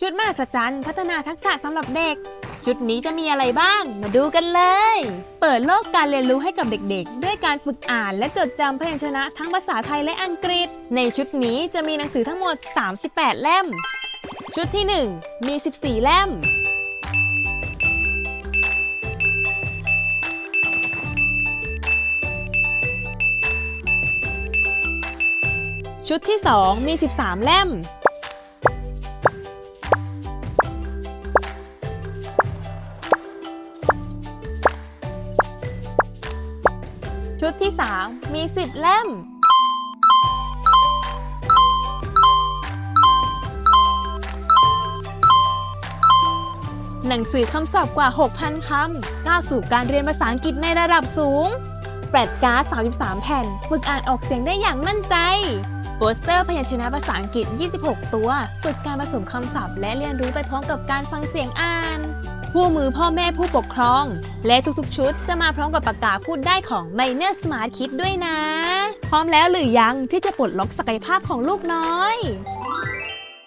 ชุดมหัศจรรย์พัฒนาทักษะสำหรับเด็ก ชุดนี้จะมีอะไรบ้าง มาดูกันเลย เปิดโลกการเรียนรู้ให้กับเด็กๆ ด้วยการฝึกอ่านและจดจำพยัญชนะทั้งภาษาไทยและอังกฤษ ในชุดนี้จะมีหนังสือทั้งหมด 38 เล่ม ชุดที่ 1 มี 14 เล่ม ชุดที่ 2 มี 13 เล่ม ชุดที่ 3 มี 10 เล่ม หนังสือคำศัพท์กว่า 6,000 คำก้าวสู่การเรียนภาษาอังกฤษในระดับสูงแฟลชการ์ด 33 แผ่นฝึกอ่านออกเสียงได้อย่างมั่นใจ โปสเตอร์พยัญชนะภาษาอังกฤษ 26 ตัว ฝึกการผสมคำศัพท์และเรียนรู้ไปพร้อมกับการฟังเสียงอ่าน ผู้มือพ่อแม่ผู้ปกครอง และทุกๆ ชุดจะมาพร้อมกับปากกาพูดได้ของ m i n e r Smart Kit ด้วยนะ พร้อมแล้วหรือยังที่จะปลดล็อกศักยภาพของลูกน้อย